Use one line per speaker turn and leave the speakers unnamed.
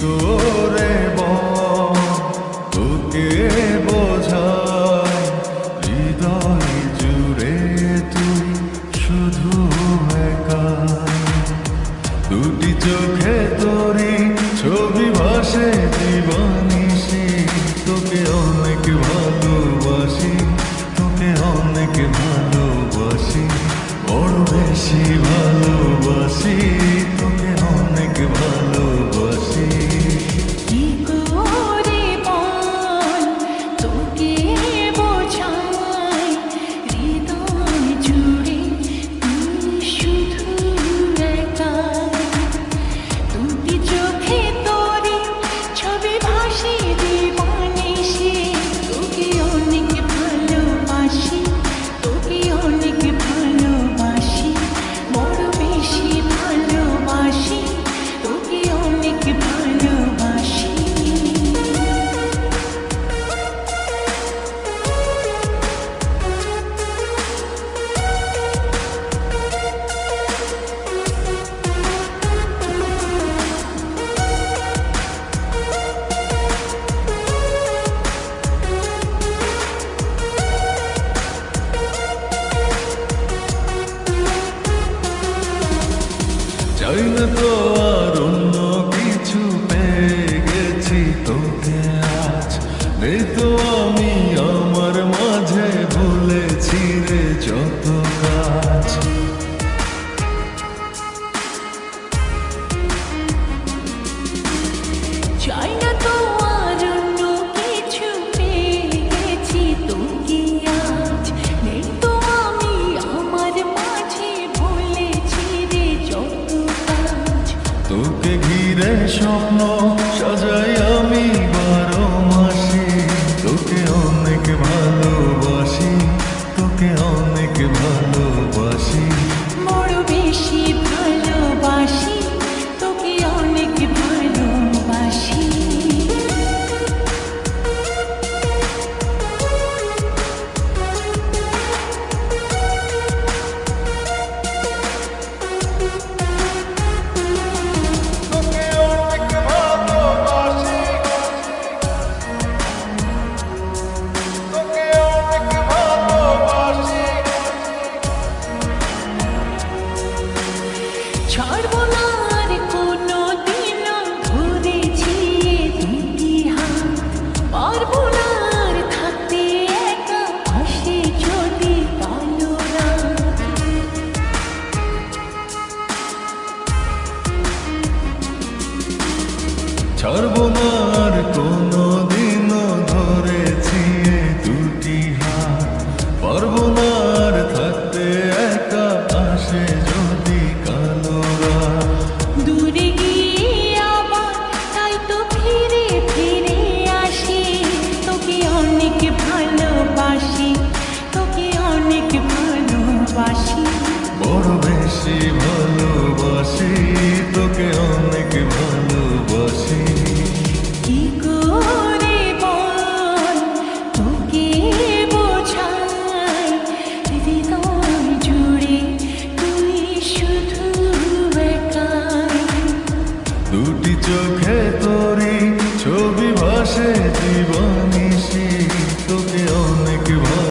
করে তোকে বোঝায় হৃদয় জুড়ে তুই শুধু একা দুটি চোখ Köy mü স্বপ্ন ছাড়বো না দুটি চোখে তোরি ছবি ভাসে জীবন।